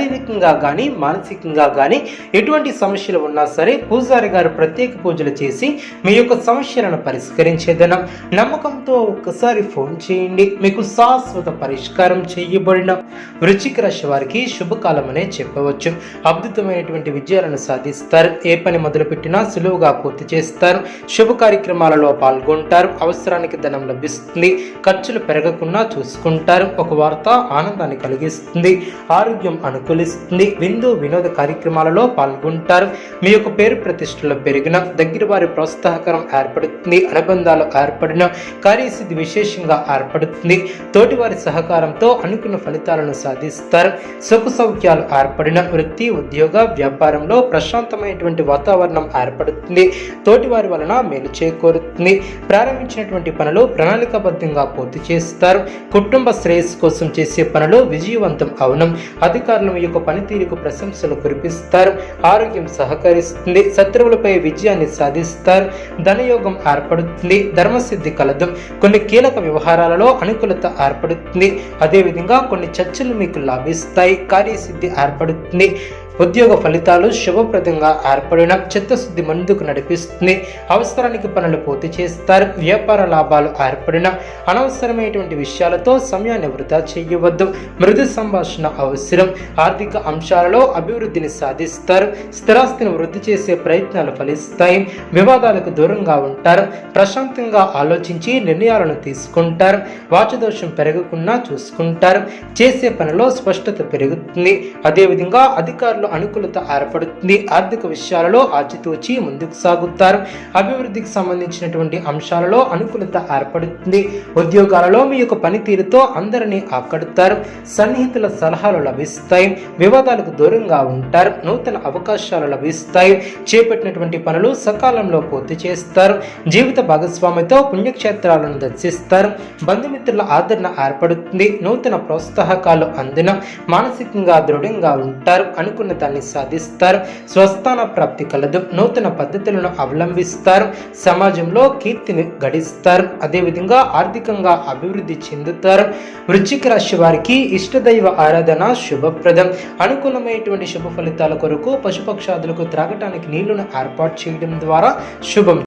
శారీరకంగా కానీ మానసికంగా కానీ ఎటువంటి సమస్యలు ఉన్నా సరే పూజారి గారు ప్రత్యేక పూజలు చేసి మీ యొక్క సమస్యలను పరిష్కరించేదనం నమ్మకంతో ఒక్కసారి ఫోన్ చేయండి. మీకు శాశ్వత పరిష్కారం చేయబడిన వృశ్చిక రాశి వారికి శుభకాలమనే చెప్పవచ్చు. అద్భుతమైనటువంటి విజయాలను సాధిస్తారు. ఏ పని మొదలుపెట్టినా సులువుగా పూర్తి చేస్తారు. శుభ కార్యక్రమాలలో పాల్గొంటారు. అవసరానికి ధనం లభిస్తుంది. ఖర్చులు పెరగకుండా చూసుకుంటారు. ఒక వార్త ఆనందాన్ని కలిగిస్తుంది. ఆరోగ్యం అనుకూలిస్తుంది విందు వినోద కార్యక్రమాలలో పాల్గొంటారు. మీ యొక్క పేరు ప్రతిష్టలు పెరిగిన దగ్గర వారి ప్రోత్సాహకరం ఏర్పడుతుంది అనుబంధాలు ఏర్పడిన కార్యసిద్ధి విశేషంగా ఏర్పడుతుంది. తోటి వారి సహకారంతో అనుకున్న ఫలితాలను సాధిస్తారు. సుఖ సౌఖ్యాలు ఏర్పడిన వృత్తి ఉద్యోగ వ్యాపారంలో ప్రశాంతమైనటువంటి వాతావరణం ఏర్పడుతుంది. తోటి వారి వలన మేలు చేకూరుతుంది. ప్రారంభించినటువంటి పనులు ప్రణాళికాబద్ధంగా పూర్తి చేస్తారు. కుటుంబ శ్రేయస్సు కోసం చేసే పనులు విజయవంతం అవనం. అధికారులు మీ యొక్క పనితీరుకు ప్రశంసలు కురిపిస్తారు ఆరోగ్యం సహకరిస్తుంది శత్రువులపై విజయాన్ని సాధిస్తారు ధనయోగం ఏర్పడుతుంది ధర్మసిద్ధి కలదు. కొన్ని కీలక వ్యవహారాలలో అనుకూలత ఏర్పడుతుంది. అదేవిధంగా కొన్ని చర్చలు మీకు లాభిస్తాయి కార్యసిద్ధి ఏర్పడుతుంది. ఉద్యోగ ఫలితాలు శుభప్రదంగా ఏర్పడిన చిత్తశుద్ధి ముందుకు నడిపిస్తుంది. అవసరానికి పనులు పూర్తి చేస్తారు. వ్యాపార లాభాలు ఏర్పడిన అనవసరమైనటువంటి విషయాలతో సమయాన్ని వృధా చేయవద్దు. మృదు సంభాషణ అవసరం. ఆర్థిక అంశాలలో అభివృద్ధిని సాధిస్తారు. స్థిరాస్తిని వృద్ధి చేసే ప్రయత్నాలు ఫలిస్తాయి. వివాదాలకు దూరంగా ఉంటారు. ప్రశాంతంగా ఆలోచించి నిర్ణయాలను తీసుకుంటారు. వాచదోషం పెరగకుండా చూసుకుంటారు. చేసే పనిలో స్పష్టత పెరుగుతుంది. అదేవిధంగా అధికారులు అనుకూలత ఏర్పడుతుంది. ఆర్థిక విషయాలలో ఆచితూచి ముందుకు సాగుతారు. అభివృద్ధికి సంబంధించినటువంటి అంశాలలో అనుకూలత ఏర్పడుతుంది. ఉద్యోగాలలో మీ యొక్క పనితీరుతో అందరినీ ఆకడుతారు. సన్నిహితుల సలహాలు లభిస్తాయి. వివాదాలకు దూరంగా ఉంటారు. నూతన అవకాశాలు లభిస్తాయి. చేపట్టినటువంటి పనులు సకాలంలో పూర్తి చేస్తారు. జీవిత భాగస్వామితో పుణ్యక్షేత్రాలను దర్శిస్తారు. బంధుమిత్రుల ఆదరణ ఏర్పడుతుంది. నూతన ప్రోత్సాహకాలు అందిన మానసికంగా దృఢంగా ఉంటారు. అనుకున్న ఫలితాన్ని సాధిస్తారు. స్వస్థాన ప్రాప్తి కలదు. నూతన పద్ధతులను అవలంబిస్తారు. సమాజంలో కీర్తిని గడిస్తారు. అదేవిధంగా ఆర్థికంగా అభివృద్ధి చెందుతారు. వృశ్చిక రాశి వారికి ఇష్టదైవ ఆరాధన శుభప్రదం. అనుకూలమైనటువంటి శుభ ఫలితాల కొరకు పశుపక్షాదులకు త్రాగటానికి నీళ్ళను ఏర్పాటు చేయడం ద్వారా శుభం